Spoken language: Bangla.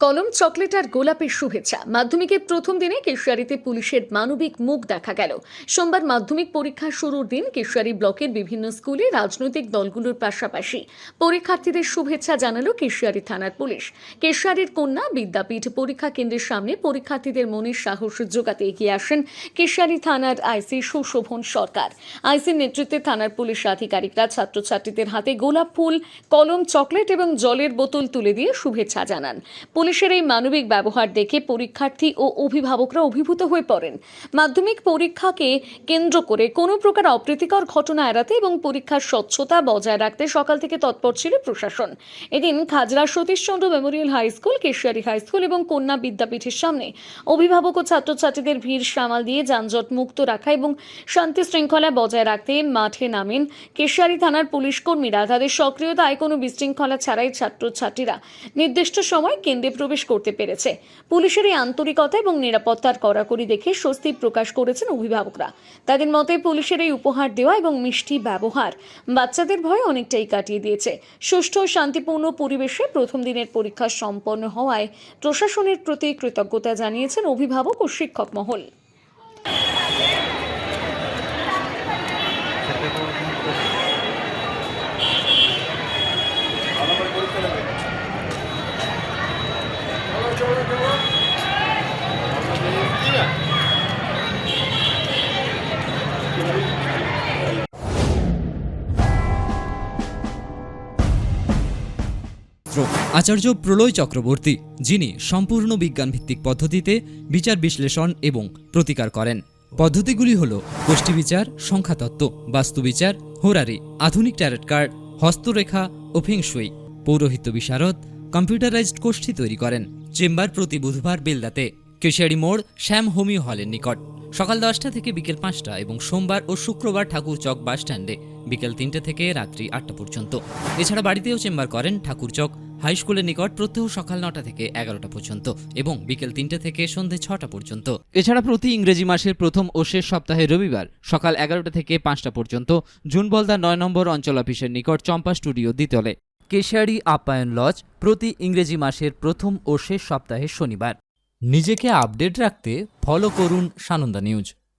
কলম, চকলেট আর গোলাপের শুভেচ্ছা। মাধ্যমিকের প্রথম দিনে কেশিয়ারিতে পুলিশের মানবিক মুখ দেখা গেল। সোমবার মাধ্যমিক পরীক্ষা শুরুর দিন কেশিয়ারি ব্লকের বিভিন্ন স্কুলে রাজনৈতিক দলগুলোর পাশাপাশি পরীক্ষার্থীদের শুভেচ্ছা জানালো কেশিয়ারি থানার পুলিশ। কেশিয়ারির কন্যা বিদ্যাপীঠ পরীক্ষা কেন্দ্রের সামনে পরীক্ষার্থীদের মনের সাহস যোগাতে এগিয়ে আসেন কেশিয়ারি থানার আইসি সুশোভন সরকার। আইসির নেতৃত্বে থানার পুলিশ আধিকারিকরা ছাত্রছাত্রীদের হাতে গোলাপ ফুল, কলম, চকলেট এবং জলের বোতল তুলে দিয়ে শুভেচ্ছা জানান। পুলিশের এই মানবিক ব্যবহার দেখে পরীক্ষার্থী ও অভিভাবকরা অভিভূত হয়ে পড়েন। মাধ্যমিক পরীক্ষাকে কেন্দ্র করে কোনো প্রকার অপ্রীতিকর ঘটনা এড়াতে এবং পরীক্ষার স্বচ্ছতা বজায় রাখতে সকাল থেকে তৎপর ছিল প্রশাসন। এদিন Khajra Satishchandra memorial high school, Keshiary high school এবং কন্যা বিদ্যাপীঠের সামনে অভিভাবক ও ছাত্রছাত্রীদের ভিড় সামাল দিয়ে যানজট মুক্ত রাখা এবং শান্তি শৃঙ্খলা বজায় রাখতে মাঠে নামেন কেশিয়ারি থানার পুলিশ কর্মীরা। তাদের সক্রিয়তায় কোনো বিশৃঙ্খলা ছাড়াই ছাত্রছাত্রীরা নির্দিষ্ট সময় কেন্দ্রে প্রবেশ করতে পেরেছে। পুলিশের এই আন্তরিকতা এবং নিরাপত্তার কড়াকড়ি দেখে স্বস্তি প্রকাশ করেছেন অভিভাবকরা। তাদের মতে পুলিশের এই উপহার দেওয়া এবং মিষ্টি ব্যবহার বাচ্চাদের ভয় অনেকটাই কাটিয়ে দিয়েছে। সুষ্ঠু ও শান্তিপূর্ণ পরিবেশে প্রথম দিনের পরীক্ষা সম্পন্ন হওয়ায় প্রশাসনের প্রতি কৃতজ্ঞতা জানিয়েছেন অভিভাবক ও শিক্ষক মহল। ছাত্র আচার্য প্রলয় চক্রবর্তী, যিনি সম্পূর্ণ বিজ্ঞানভিত্তিক পদ্ধতিতে বিচার বিশ্লেষণ এবং প্রতিকার করেন। পদ্ধতিগুলি হল গোষ্ঠী বিচার, সংখ্যাতত্ত্ব বাস্তুবিচার হোরারি, আধুনিক ট্যারেট কার্ড, হস্তরেখা ও ফেংশুই পৌরোহিত্য বিশারদ কম্পিউটারাইজড গোষ্ঠী তৈরি করেন। চেম্বার প্রতি বুধবার বেলদাতে, কেশিয়ারি মোড় শ্যাম হোমিও হলের নিকট। সকাল দশটা থেকে বিকেল পাঁচটা এবং সোমবার ও শুক্রবার ঠাকুর চক বাস স্ট্যান্ডে বিকেল তিনটে থেকে রাত্রি আটটা পর্যন্ত। এছাড়া বাড়িতেও চেম্বার করেন ঠাকুর চক হাই স্কুলের নিকট প্রত্যহ সকাল নটা থেকে এগারোটা পর্যন্ত এবং বিকেল তিনটে থেকে সন্ধে ছটা পর্যন্ত। এছাড়া প্রতি ইংরেজি মাসের প্রথম ও শেষ সপ্তাহে রবিবার সকাল এগারোটা থেকে পাঁচটা পর্যন্ত জুন বলদা নয় নম্বর অঞ্চল অফিসের নিকট চম্পা স্টুডিও দ্বিতলে। কেশিয়ারি আপ্যায়ন লজ প্রতি ইংরেজি মাসের প্রথম ও শেষ সপ্তাহে শনিবার। নিজেকে আপডেট রাখতে ফলো করুন সানন্দা নিউজ।